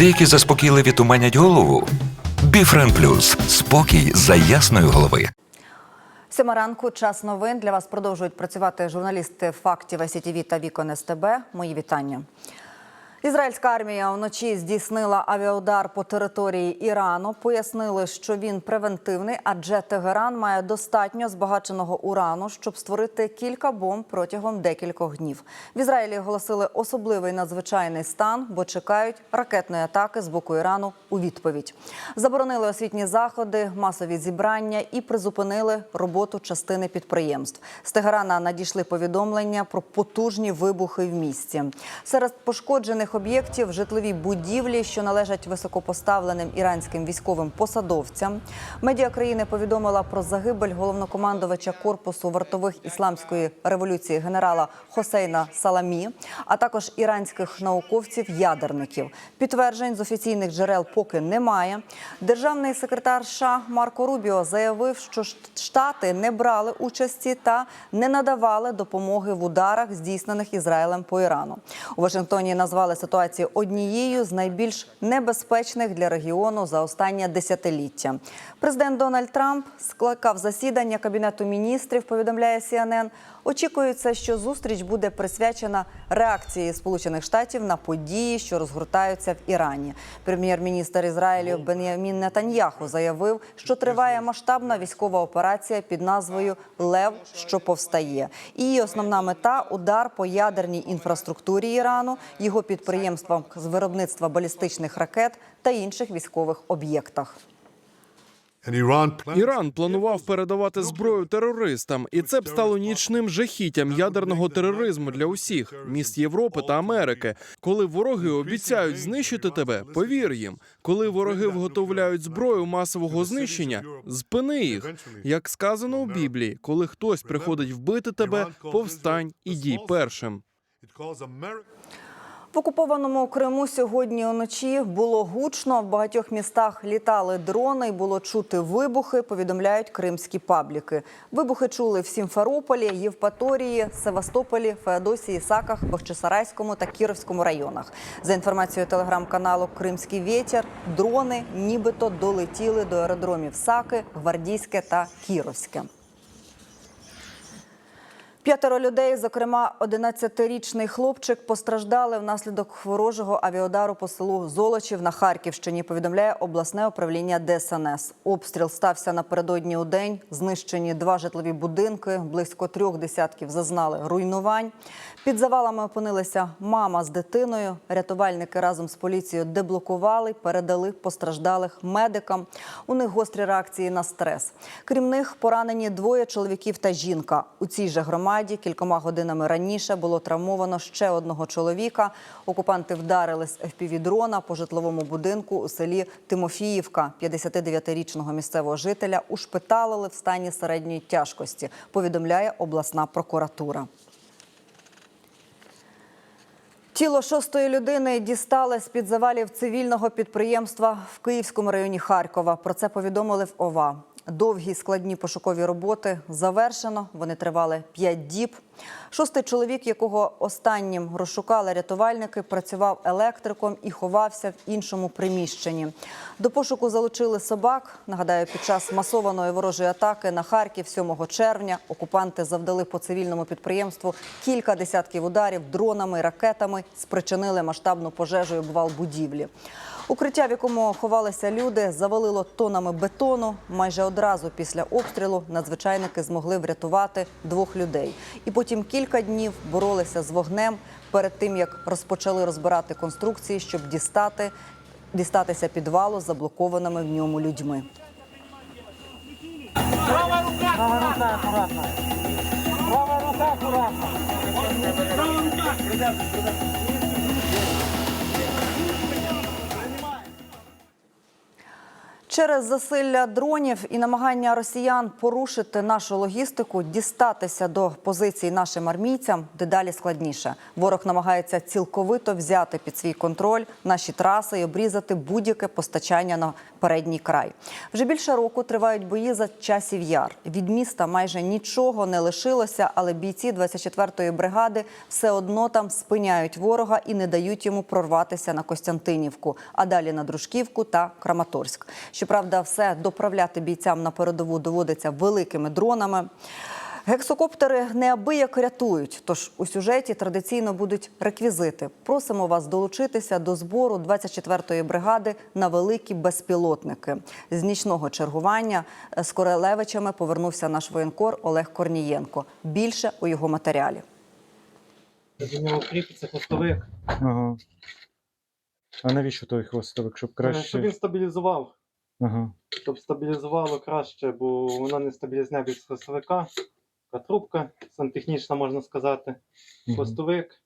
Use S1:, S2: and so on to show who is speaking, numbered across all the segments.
S1: Деякі заспокійливі туманять голову. Біфрен Плюс спокій за ясної голови.
S2: Сьома ранку, час новин. Для вас продовжують працювати журналісти фактів СІТВ та Вікон СТБ. Мої вітання. Ізраїльська армія вночі здійснила авіаудар по території Ірану. Пояснили, що він превентивний, адже Тегеран має достатньо збагаченого урану, щоб створити кілька бомб протягом декількох днів. В Ізраїлі оголосили особливий надзвичайний стан, бо чекають ракетної атаки з боку Ірану у відповідь. Заборонили освітні заходи, масові зібрання і призупинили роботу частини підприємств. З Тегерана надійшли повідомлення про потужні вибухи в місті. Серед пошкоджених об'єктів житлові будівлі, що належать високопоставленим іранським військовим посадовцям. Медіа країни повідомила про загибель головнокомандувача корпусу вартових ісламської революції генерала Хосейна Саламі, а також іранських науковців-ядерників. Підтверджень з офіційних джерел поки немає. Державний секретар США Марко Рубіо заявив, що штати не брали участі та не надавали допомоги в ударах, здійснених Ізраїлем по Ірану. У Вашингтоні назвали ситуацію однією з найбільш небезпечних для регіону за останнє десятиліття. Президент Дональд Трамп скликав засідання кабінету міністрів. Повідомляє CNN. Очікується, що зустріч буде присвячена реакції Сполучених Штатів на події, що розгортаються в Ірані. Прем'єр-міністр Ізраїлю Бен'ямін Нетаньяху заявив, що триває масштабна військова операція під назвою Лев, що повстає. Її основна мета удар по ядерній інфраструктурі Ірану, його підприємствам з виробництва балістичних ракет та інших військових об'єктах.
S3: Іран планував передавати зброю терористам, і це б стало нічним жахіттям ядерного тероризму для усіх міст Європи та Америки. Коли вороги обіцяють знищити тебе, повір їм. Коли вороги виготовляють зброю масового знищення, спини їх. Як сказано у Біблії, коли хтось приходить вбити тебе, повстань і дій першим.
S2: В окупованому Криму сьогодні уночі було гучно. В багатьох містах літали дрони, і було чути вибухи. Повідомляють кримські пабліки. Вибухи чули в Сімферополі, Євпаторії, Севастополі, Феодосії, Саках, Бахчисарайському та Кіровському районах. За інформацією телеграм-каналу Кримський вітер, дрони нібито долетіли до аеродромів Саки, Гвардійське та Кіровське. П'ятеро людей, зокрема 11-річний хлопчик, постраждали внаслідок ворожого авіодару по селу Золочів на Харківщині. Повідомляє обласне управління ДСНС. Обстріл стався напередодні у день. Знищені два житлові будинки. Близько трьох десятків зазнали руйнувань. Під завалами опинилися мама з дитиною. Рятувальники разом з поліцією деблокували, передали постраждалих медикам. У них гострі реакції на стрес. Крім них, поранені двоє чоловіків та жінка. У цій же громаді кількома годинами раніше було травмовано ще одного чоловіка. Окупанти вдарили з FPV-дрона по житловому будинку у селі Тимофіївка. 59-річного місцевого жителя ушпиталили в стані середньої тяжкості. Повідомляє обласна прокуратура. Тіло шостої людини дістали з під завалів цивільного підприємства в Київському районі Харкова. Про це повідомили в ОВА. Довгі складні пошукові роботи завершено. Вони тривали п'ять діб. Шостий чоловік, якого останнім розшукали рятувальники, працював електриком і ховався в іншому приміщенні. До пошуку залучили собак. Нагадаю, під час масованої ворожої атаки на Харків 7 червня окупанти завдали по цивільному підприємству кілька десятків ударів дронами, ракетами, спричинили масштабну пожежу і обвал будівлі. Укриття, в якому ховалися люди, завалило тонами бетону. Майже одразу після обстрілу надзвичайники змогли врятувати двох людей. І потім кілька днів боролися з вогнем перед тим, як розпочали розбирати конструкції, щоб дістати, дістатися підвалу з заблокованими в ньому людьми.
S4: Права рука аккуратно. Права рука аккуратно. Права рука.
S2: Через засилля дронів і намагання росіян порушити нашу логістику, дістатися до позицій нашим армійцям дедалі складніше. Ворог намагається цілковито взяти під свій контроль наші траси і обрізати будь-яке постачання на передній край. Вже більше року тривають бої за часів яр. Від міста майже нічого не лишилося, але бійці 24-ї бригади все одно там спиняють ворога і не дають йому прорватися на Костянтинівку, а далі на Дружківку та Краматорськ. Щоправда, все доправляти бійцям на передову доводиться великими дронами. Гексокоптери неабияк рятують. Тож у сюжеті традиційно будуть реквізити. Просимо вас долучитися до збору 24-ї бригади на великі безпілотники. З нічного чергування з Корелевичами повернувся наш воєнкор Олег Корнієнко. Більше у його матеріалі.
S5: До нього кріпиться хвостовик,
S6: Ага. А навіщо той хвостовик? Щоб
S5: Е, щоб він стабілізував.
S6: Ага.
S5: Щоб стабілізувало краще, бо вона не стабілізне без хвостовика. Така трубка сантехнічна, можна сказати. Хвостовик.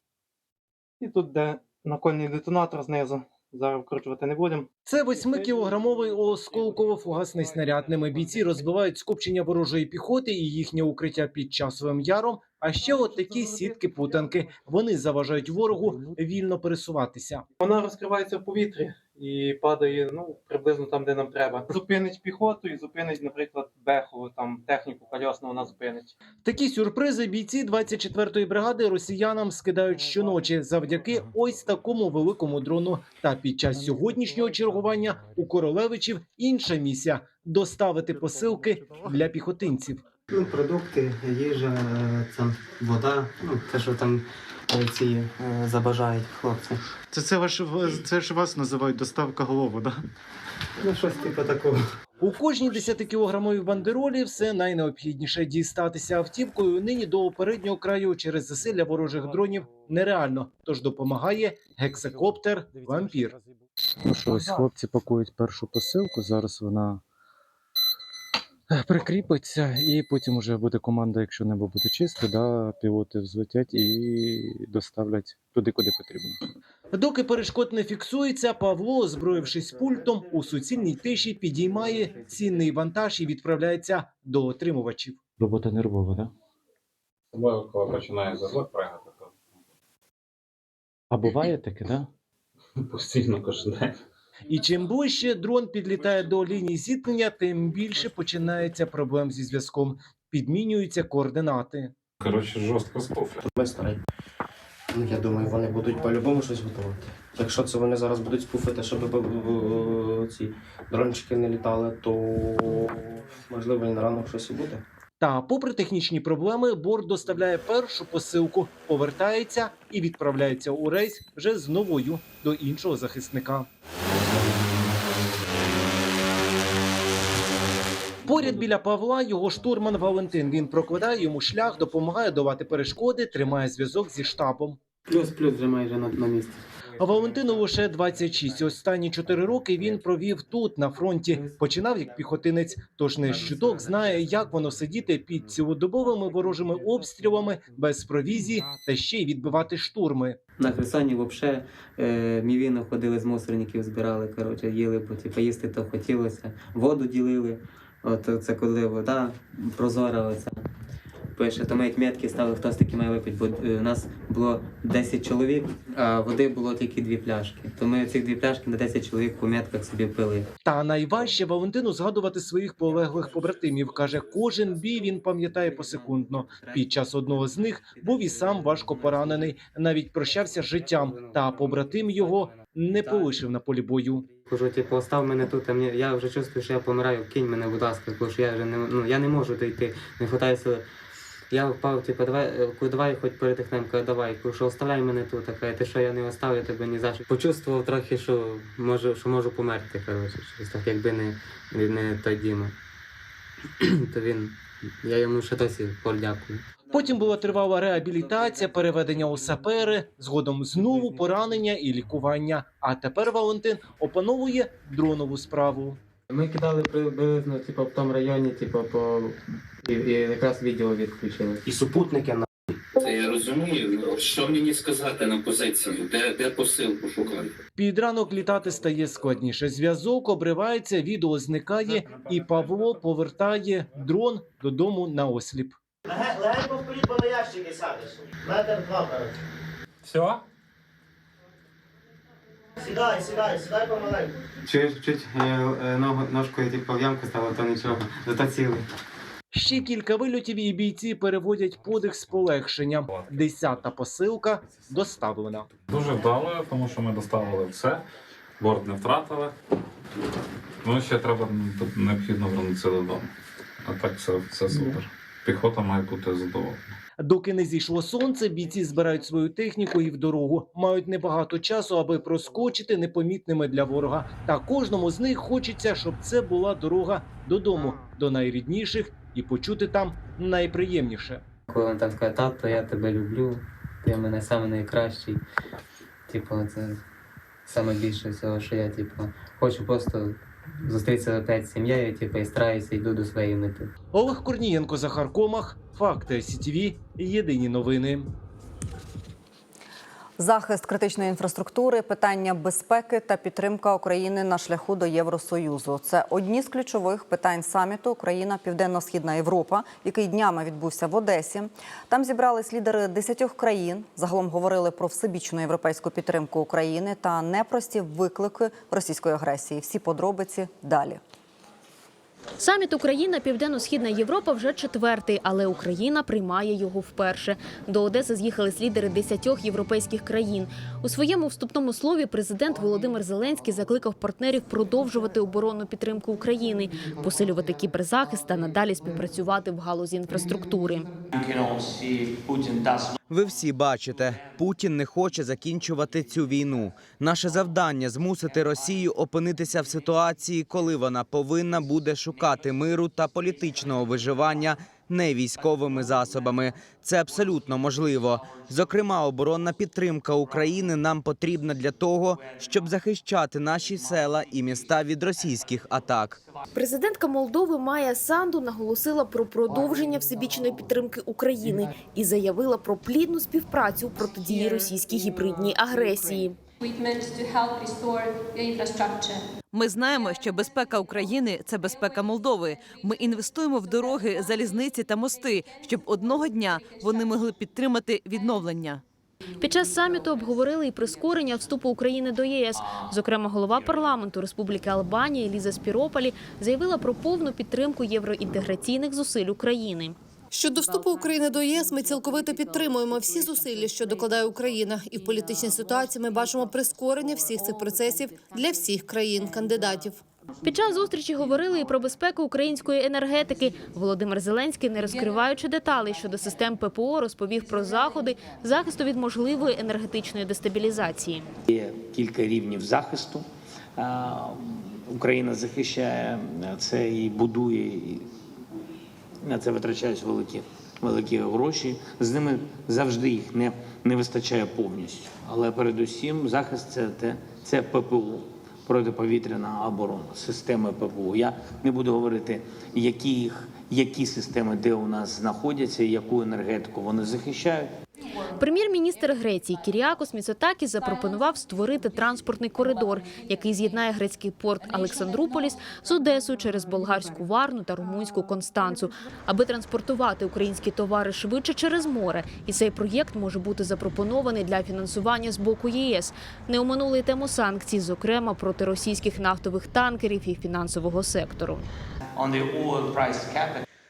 S5: І тут, де накольний детонатор знизу. Зараз вкручувати не будемо.
S7: Це восьмикілограмовий осколково-фугасний снаряд. Ними бійці розбивають скупчення ворожої піхоти і їхнє укриття під часовим яром. А ще от такі сітки путанки. Вони заважають ворогу вільно пересуватися.
S5: Вона розкривається в повітрі і падає ну, приблизно там, де нам треба. Зупинить піхоту і зупинить, наприклад, бехову, там техніку кольосну вона зупинить.
S7: Такі сюрпризи бійці 24-ї бригади росіянам скидають щоночі завдяки ось такому великому дрону. Та під час сьогоднішнього чергування у Королевичів інша місія доставити посилки для піхотинців.
S8: Ну, продукти, їжа, е, там, вода, ну, те, що там ці е, забажають хлопці.
S6: Це, це, ваш, це ж вас називають доставка голову, да?
S8: Ну, щось типу такого.
S7: У кожній 10-кілограмовій бандеролі все найнеобхідніше дістатися автівкою. Нині до переднього краю через засилля ворожих дронів нереально. Тож допомагає гексакоптер вампір.
S6: Ну що, ось хлопці пакують першу посилку. Зараз вона прикріпиться, і потім вже буде команда, якщо небо буде чисте, да, пілоти взлетять і доставлять туди, куди потрібно.
S7: Доки перешкод не фіксується, Павло, озброївшись пультом, у суцільній тиші підіймає цінний вантаж і відправляється до отримувачів.
S6: Робота нервова, да?
S9: Особливо, коли починає зазвик пригати, то
S6: А буває таке, да?
S9: постійно кожен день.
S7: І чим ближче дрон підлітає до лінії зіткнення, тим більше починається проблем зі зв'язком. Підмінюються координати.
S9: Коротше, жорстко.
S8: Безстрой. Ну, я думаю, вони будуть по-любому щось готувати. Якщо це вони зараз будуть спуфити, щоб б- ці дрончики не літали, то можливо і на ранок щось і буде.
S7: Та, попри технічні проблеми, борт доставляє першу посилку, повертається і відправляється у рейс вже з новою до іншого захисника. Поряд біля Павла його штурман Валентин. Він прокладає йому шлях, допомагає долати перешкоди, тримає зв'язок зі штабом.
S8: Плюс-плюс вже майже на, на місці.
S7: А Валентину лише 26. Останні 4 роки він провів тут на фронті. Починав як піхотинець, тож не щудок знає, як воно сидіти під цілодобовими ворожими обстрілами без провізії та ще й відбивати штурми.
S10: На Херсоні взагалі е, мівіну ходили з мусорників, збирали, коротше, їли, бо типу, їсти то хотілося, воду ділили. От це коли вода прозора оця. Пише, то мають метки ставили, хто стільки має випити, бо е, у нас було 10 чоловік, а води було тільки дві пляшки. То ми ці дві пляшки на 10 чоловік по метках собі пили.
S7: Та найважче Валентину згадувати своїх полеглих побратимів. каже, кожен бій він пам'ятає посекундно. Під час одного з них був і сам важко поранений. Навіть прощався з життям. Та побратим його не полишив на полі бою.
S10: Кажу, типу, остав мене тут, а мені, я вже чувствую, що я помираю, кинь мене, будь ласка, бо що я вже не, ну, я не можу дойти, не сили. Я впав, типу, давай, е, давай хоч передихнемо, кажу, давай, кажу, що оставляй мене тут, така, ти що я не оставлю тебе ні за що. Почувствував трохи, що можу, що можу померти, коротше, так, якби не, не, той Діма. То він, я йому ще досі подякую.
S7: Потім була тривала реабілітація, переведення у сапери, згодом знову поранення і лікування. А тепер Валентин опановує дронову справу.
S10: Ми кидали приблизно типу, в тому районі, типу, по... І, і якраз відео відключили.
S8: І супутники на
S9: я розумію,
S11: що мені сказати на позицію, де, де посилку шукати?
S7: Під ранок літати стає складніше. Зв'язок обривається, відео зникає, і Павло повертає дрон додому на осліп.
S4: Легенько вперед, бо на ящики сядеш. Метр два коротше.
S9: Все?
S4: Сідай, сідай, сідай помаленьку.
S10: Чуєш, чуть ногу, ножкою типу в ямку стало, то нічого, зато цілий.
S7: Ще кілька вильотів і бійці переводять подих з полегшенням. Десята посилка доставлена.
S9: Дуже вдало, тому що ми доставили все, борт не втратили. Ну, ще треба тут необхідно вернутися додому. А так все, все супер. Піхота має бути задоволена.
S7: Доки не зійшло сонце, бійці збирають свою техніку і в дорогу. Мають небагато часу, аби проскочити непомітними для ворога. Та кожному з них хочеться, щоб це була дорога додому, до найрідніших і почути там найприємніше.
S10: Коли він там скаже, тато, я тебе люблю, ти в мене саме найкращий. Типу, це саме більше всього, що я типу, хочу просто зустрітися опять з сім'єю, типу, і стараюся йду до своєї мети.
S7: Олег Корнієнко, Захар Комах, Факти СІТВ, Єдині новини.
S2: Захист критичної інфраструктури, питання безпеки та підтримка України на шляху до Євросоюзу це одні з ключових питань саміту Україна Південно-Східна Європа, який днями відбувся в Одесі. Там зібрались лідери десятьох країн. Загалом говорили про всебічну європейську підтримку України та непрості виклики російської агресії. Всі подробиці далі.
S12: Саміт Україна Південно-Східна Європа вже четвертий, але Україна приймає його вперше. До Одеси з'їхались лідери десятьох європейських країн. У своєму вступному слові президент Володимир Зеленський закликав партнерів продовжувати оборонну підтримку України, посилювати кіберзахист та надалі співпрацювати в галузі інфраструктури.
S13: Ви всі бачите, Путін не хоче закінчувати цю війну. Наше завдання змусити Росію опинитися в ситуації, коли вона повинна буде шукати миру та політичного виживання не військовими засобами. Це абсолютно можливо. Зокрема, оборонна підтримка України нам потрібна для того, щоб захищати наші села і міста від російських атак.
S12: Президентка Молдови Майя Санду наголосила про продовження всебічної підтримки України і заявила про плідну співпрацю протидії російській гібридній агресії.
S14: Ми знаємо, що безпека України це безпека Молдови. Ми інвестуємо в дороги, залізниці та мости, щоб одного дня вони могли підтримати відновлення.
S12: Під час саміту обговорили і прискорення вступу України до ЄС. Зокрема, голова парламенту Республіки Албанія Ліза Спірополі заявила про повну підтримку євроінтеграційних зусиль України.
S15: Щодо вступу України до ЄС, ми цілковито підтримуємо всі зусилля, що докладає Україна, і в політичній ситуації ми бачимо прискорення всіх цих процесів для всіх країн-кандидатів.
S12: Під час зустрічі говорили і про безпеку української енергетики. Володимир Зеленський, не розкриваючи деталей щодо систем ППО, розповів про заходи захисту від можливої енергетичної дестабілізації.
S16: Є кілька рівнів захисту. Україна захищає це і будує, на це витрачають великі, великі гроші. З ними завжди їх не, не вистачає повністю. Але передусім захист це, те- це ППУ, Протиповітряна оборона, системи ППУ. Я не буду говорити, які, їх, які системи де у нас знаходяться, яку енергетику вони захищають.
S12: Прем'єр-міністр Греції Кіріакос Міцотакіс запропонував створити транспортний коридор, який з'єднає грецький порт Олександруполіс з Одесою через болгарську Варну та румунську Констанцу, аби транспортувати українські товари швидше через море. І цей проєкт може бути запропонований для фінансування з боку ЄС. Не оминули тему санкцій, зокрема проти російських нафтових танкерів і фінансового сектору.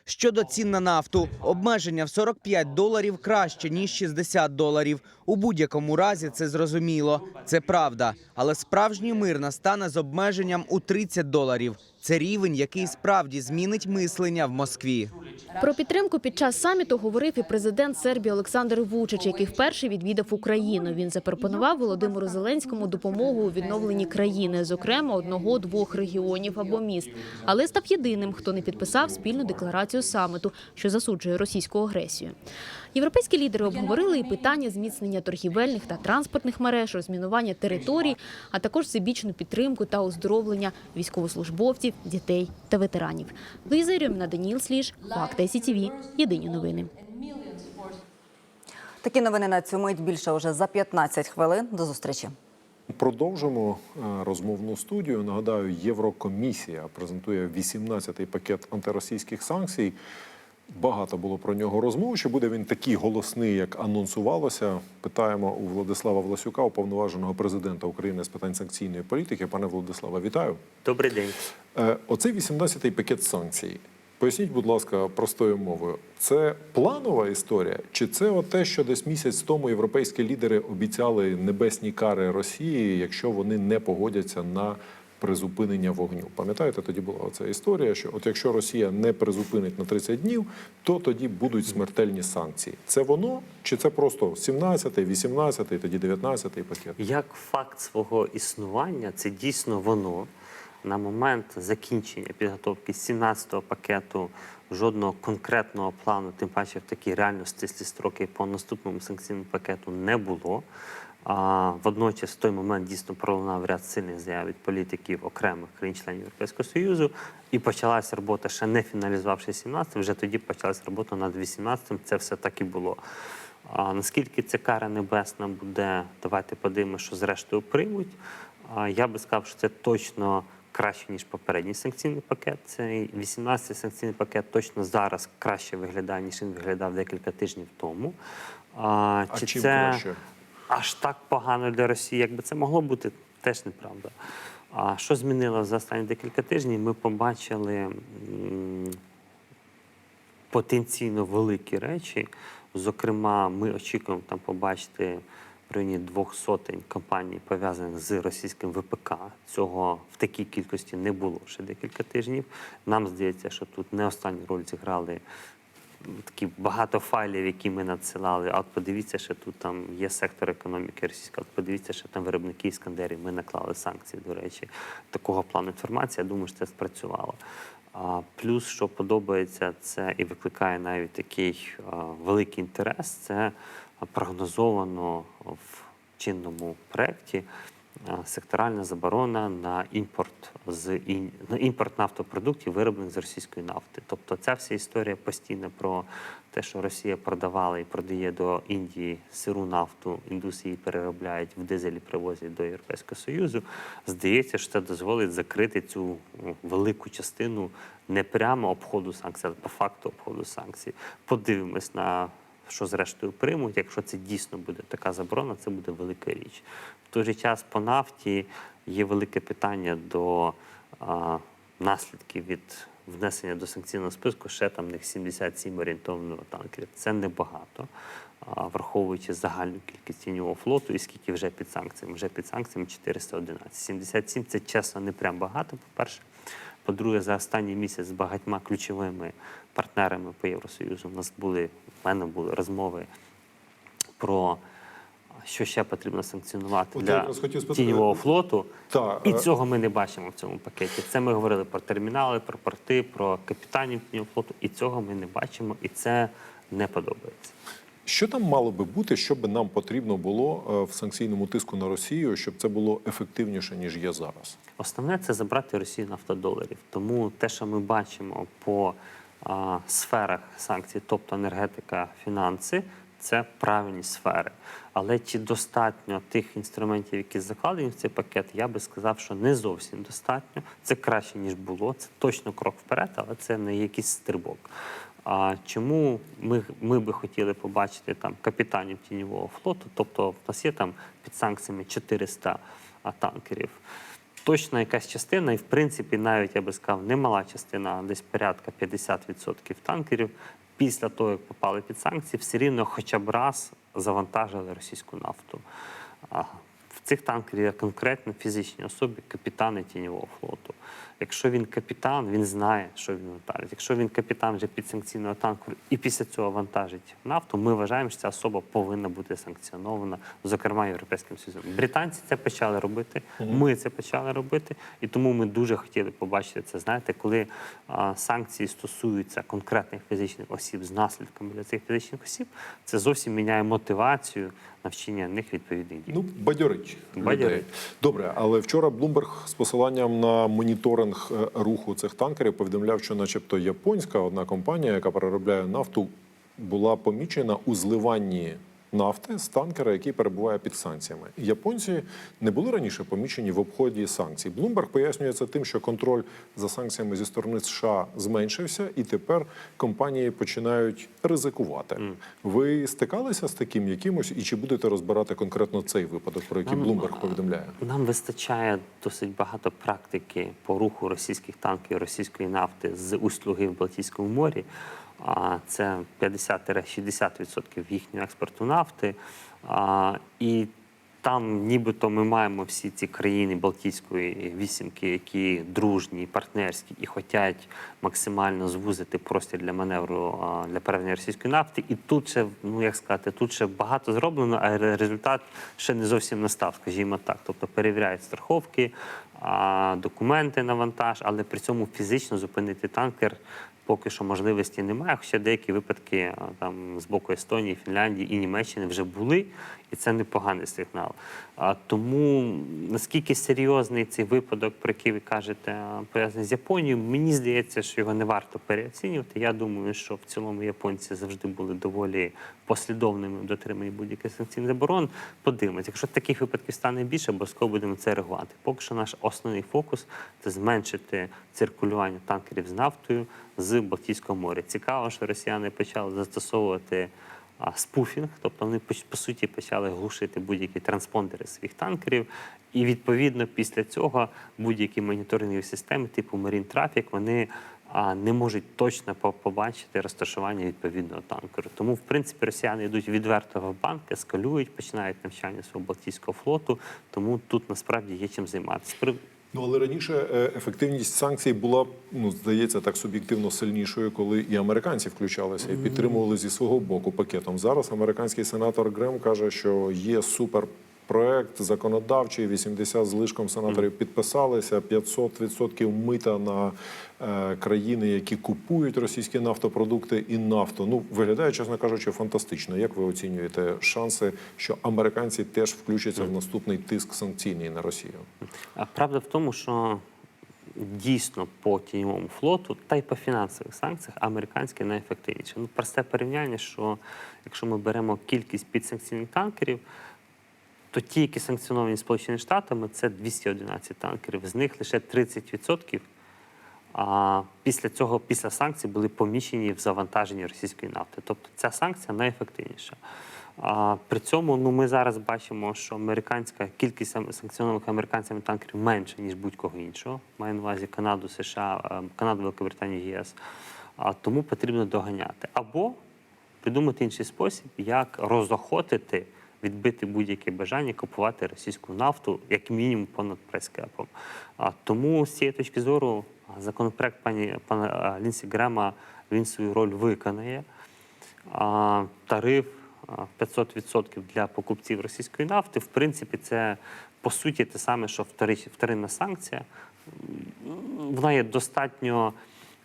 S13: Щодо цін на нафту, обмеження в 45 доларів краще ніж 60 доларів. У будь-якому разі це зрозуміло. Це правда. Але справжній мир настане з обмеженням у 30 доларів. Це рівень, який справді змінить мислення в Москві.
S12: Про підтримку під час саміту говорив і президент Сербії Олександр Вучич, який вперше відвідав Україну. Він запропонував Володимиру Зеленському допомогу у відновленні країни, зокрема одного-двох регіонів або міст. Але став єдиним, хто не підписав спільну декларацію саміту, що засуджує російську агресію. Європейські лідери обговорили і питання зміцнення торгівельних та транспортних мереж, розмінування територій, а також всебічну підтримку та оздоровлення військовослужбовців, дітей та ветеранів. Луїза Єрьоміна, Даніл Сліж, Факти СІТВ. Єдині новини.
S2: Такі новини на цю мить більше уже за 15 хвилин. До зустрічі.
S17: Продовжимо е, розмовну студію. Нагадаю, Єврокомісія презентує 18-й пакет антиросійських санкцій. Багато було про нього розмов. Чи буде він такий голосний, як анонсувалося? Питаємо у Владислава Власюка, уповноваженого президента України з питань санкційної політики. Пане Владиславе, вітаю.
S18: Добрий день.
S17: Е, Оцей 18-й пакет санкцій. Поясніть, будь ласка, простою мовою, це планова історія, чи це от те, що десь місяць тому європейські лідери обіцяли небесні кари Росії, якщо вони не погодяться на призупинення вогню? Пам'ятаєте, тоді була оця історія, що от якщо Росія не призупинить на 30 днів, то тоді будуть смертельні санкції. Це воно, чи це просто 17-й, 18-й, тоді 19-й пакет?
S18: Як факт свого існування, це дійсно воно. На момент закінчення підготовки 17-го пакету жодного конкретного плану, тим паче в такій реально стислі строки по наступному санкційному пакету не було. А, водночас, в той момент дійсно пролунав ряд сильних заяв від політиків окремих країн-членів Європейського Союзу, і почалася робота, ще не фіналізувавши 17 вже тоді почалася робота над 18-м. Це все так і було. А наскільки ця кара небесна буде, давайте подивимося, що зрештою приймуть. А я би сказав, що це точно краще, ніж попередній санкційний пакет. Цей 18-й санкційний пакет точно зараз краще виглядає, ніж він виглядав декілька тижнів тому. А,
S17: А
S18: чи
S17: чим
S18: це
S17: краще?
S18: Аж так погано для Росії, якби це могло бути, теж неправда. А що змінило за останні декілька тижнів? Ми побачили потенційно великі речі. Зокрема, ми очікуємо там побачити в районі двох сотень компаній, пов'язаних з російським ВПК. Цього в такій кількості не було ще декілька тижнів. Нам здається, що тут не останню роль зіграли такі багато файлів, які ми надсилали. А от подивіться, що тут там є сектор економіки російська. От подивіться, що там виробники іскандерів. Ми наклали санкції, до речі, такого плану інформації. Я думаю, що це спрацювало. А плюс, що подобається, це і викликає навіть такий а, великий інтерес. Це прогнозовано в чинному проєкті секторальна заборона на імпорт з на імпорт нафтопродуктів, вироблених з російської нафти. Тобто ця вся історія постійно про те, що Росія продавала і продає до Індії сиру нафту, індуси її переробляють в дизелі, привозять до Європейського Союзу. Здається, що це дозволить закрити цю велику частину не прямо обходу санкцій, але по факту обходу санкцій. Подивимось на що зрештою приймуть. Якщо це дійсно буде така заборона, це буде велика річ. В той же час по нафті є велике питання до а, наслідків від внесення до санкційного списку ще там них 77 орієнтовно танкерів. Це небагато, враховуючи загальну кількість тіньового флоту і скільки вже під санкціями. Вже під санкціями 411. 77 – це чесно не прям багато, по-перше. По-друге, за останній місяць з багатьма ключовими партнерами по Євросоюзу у нас були в мене були розмови про що ще потрібно санкціонувати
S17: От
S18: для тіньового флоту.
S17: Та,
S18: І
S17: е,
S18: цього ми не бачимо в цьому пакеті. Це ми говорили про термінали, про порти, про капітанів тіньового флоту. І цього ми не бачимо, і це не подобається.
S17: Що там мало би бути, що би нам потрібно було е, в санкційному тиску на Росію, щоб це було ефективніше ніж є зараз?
S18: Основне це забрати Росію нафтодоларів. Тому те, що ми бачимо по а, сферах санкцій, тобто енергетика, фінанси, це правильні сфери. Але чи достатньо тих інструментів, які закладені в цей пакет, я би сказав, що не зовсім достатньо. Це краще ніж було. Це точно крок вперед, але це не якийсь стрибок. А чому ми, ми би хотіли побачити там капітанів тіньового флоту? Тобто, в нас є там під санкціями 400 а, танкерів. Точно якась частина, і в принципі, навіть я би сказав, немала частина, десь порядка 50% танкерів, після того, як попали під санкції, все рівно хоча б раз завантажили російську нафту. Цих танкерів є конкретно фізичні особи, капітани тіньового флоту. Якщо він капітан, він знає, що він вантажить. Якщо він капітан вже підсанкційного танкеру і після цього вантажить нафту, ми вважаємо, що ця особа повинна бути санкціонована, зокрема Європейським Союзом. Британці це почали робити, ми це почали робити, і тому ми дуже хотіли побачити це. Знаєте, коли а, санкції стосуються конкретних фізичних осіб з наслідками для цих фізичних осіб, це зовсім міняє мотивацію навчання них відповідних дій.
S17: Ну, бадьорить. Людей. Добре, але вчора Блумберг з посиланням на моніторинг е, руху цих танкерів повідомляв, що, начебто, японська одна компанія, яка переробляє нафту, була помічена у зливанні нафти з танкера, який перебуває під санкціями. Японці не були раніше помічені в обході санкцій. Блумберг пояснює це тим, що контроль за санкціями зі сторони США зменшився, і тепер компанії починають ризикувати. Ви стикалися з таким якимось, і чи будете розбирати конкретно цей випадок, про який
S18: Нам,
S17: Блумберг повідомляє?
S18: Нам вистачає досить багато практики по руху російських танків, російської нафти з услуги в Балтійському морі. А це 50-60% їхнього експорту нафти. І там нібито ми маємо всі ці країни Балтійської вісімки, які дружні, партнерські і хочуть максимально звузити простір для маневру для перевезення російської нафти. І тут ще, ну як сказати, тут ще багато зроблено, а результат ще не зовсім настав, скажімо так. Тобто перевіряють страховки, документи на вантаж, але при цьому фізично зупинити танкер. Поки що можливості немає, хоча деякі випадки там з боку Естонії, Фінляндії і Німеччини вже були, і це непоганий сигнал. А, тому наскільки серйозний цей випадок, про який ви кажете, пов'язаний з Японією, мені здається, що його не варто переоцінювати. Я думаю, що в цілому японці завжди були доволі послідовними в дотриманні будь-яких санкційних заборон. Подивимось, якщо таких випадків стане більше, обов'язково будемо це реагувати. Поки що наш основний фокус це зменшити циркулювання танкерів з нафтою з Балтійського моря. Цікаво, що росіяни почали застосовувати спуфінг, тобто вони по, суті почали глушити будь-які транспондери своїх танкерів. І відповідно після цього будь-які моніторингові системи, типу Marine Traffic, вони не можуть точно побачити розташування відповідного танкеру. Тому, в принципі, росіяни йдуть відверто в банк, ескалюють, починають навчання свого Балтійського флоту. Тому тут насправді є чим займатися.
S17: Ну але раніше е, ефективність санкцій була, ну здається, так суб'єктивно сильнішою, коли і американці включалися і підтримували зі свого боку пакетом. Зараз американський сенатор Грем каже, що є супер. Проект законодавчий, 80 з лишком сенаторів підписалися, 500% мита на е, країни, які купують російські нафтопродукти і нафту. Ну виглядає, чесно кажучи, фантастично. Як ви оцінюєте шанси, що американці теж включаться в наступний тиск санкційний на Росію?
S18: А правда в тому, що дійсно по тіньовому флоту та й по фінансових санкціях американське найефективніше. Ну, просте порівняння, що якщо ми беремо кількість підсанкційних танкерів, то ті, які санкціоновані Сполученими Штатами, це 211 танкерів. З них лише 30% а після цього, після санкцій, були поміщені в завантаженні російської нафти. Тобто ця санкція найефективніша. А, при цьому ну, ми зараз бачимо, що американська кількість санкціонованих американцями танкерів менше, ніж будь-кого іншого. Маю на увазі Канаду, США, е, Канаду, Великобританію, ЄС. А, тому потрібно доганяти. Або придумати інший спосіб, як розохотити, відбити будь-яке бажання купувати російську нафту, як мінімум понад прескепом. Тому з цієї точки зору законопроект пані пана Лінсі Грема він свою роль виконає. А, тариф 500% для покупців російської нафти, в принципі, це по суті те саме, що вторинна санкція. Вона є достатньо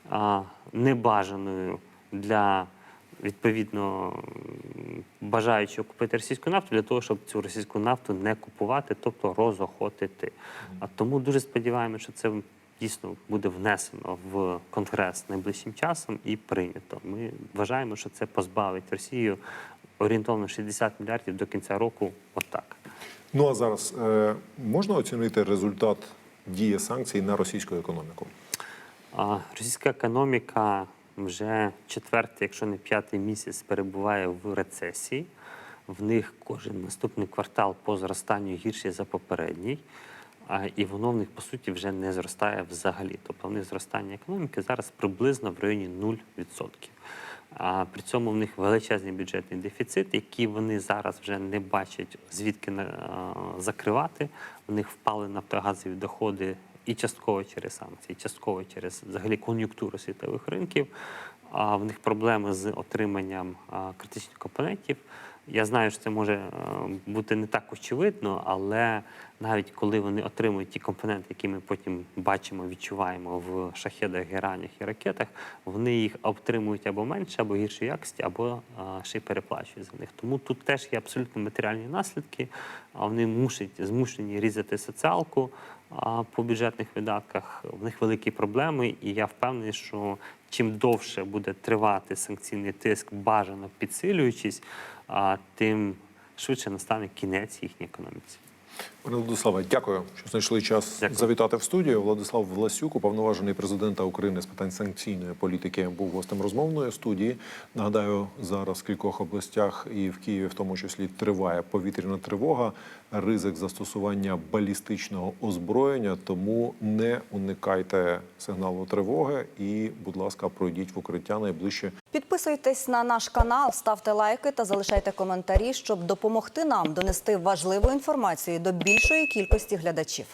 S18: а, небажаною для відповідно м, бажаючого купити російську нафту для того, щоб цю російську нафту не купувати, тобто розохотити. А тому дуже сподіваємося, що це дійсно буде внесено в конгрес найближчим часом і прийнято. Ми вважаємо, що це позбавить Росію орієнтовно 60 мільярдів до кінця року. Отак.
S17: Ну а зараз е, можна оцінити результат дії санкцій на російську економіку?
S18: Російська економіка вже четвертий, якщо не п'ятий місяць, перебуває в рецесії. В них кожен наступний квартал по зростанню гірший за попередній. І воно в них по суті вже не зростає взагалі. Тобто в них зростання економіки зараз приблизно в районі 0%. А при цьому в них величезний бюджетний дефіцит, який вони зараз вже не бачать звідки закривати. У них впали нафтогазові доходи і частково через санкції, частково через взагалі кон'юнктуру світових ринків. А в них проблеми з отриманням критичних компонентів. Я знаю, що це може е, бути не так очевидно, але навіть коли вони отримують ті компоненти, які ми потім бачимо, відчуваємо в шахедах, геранях і ракетах, вони їх отримують або менше, або гіршої якості, або ще й переплачують за них. Тому тут теж є абсолютно матеріальні наслідки. Вони мусять змушені різати соціалку по бюджетних видатках. В них великі проблеми, і я впевнений, що чим довше буде тривати санкційний тиск, бажано підсилюючись, тим швидше настане кінець їхній економіці.
S17: Пане Владиславе, дякую, що знайшли час завітати в студію. Владислав Власюк, уповноважений президента України з питань санкційної політики, був гостем розмовної студії. Нагадаю, зараз в кількох областях і в Києві, в тому числі, триває повітряна тривога, ризик застосування балістичного озброєння. Тому не уникайте сигналу тривоги і, будь ласка, пройдіть в укриття найближче
S2: Підписуйтесь на наш канал, ставте лайки та залишайте коментарі, щоб допомогти нам донести важливу інформацію до більшої кількості глядачів.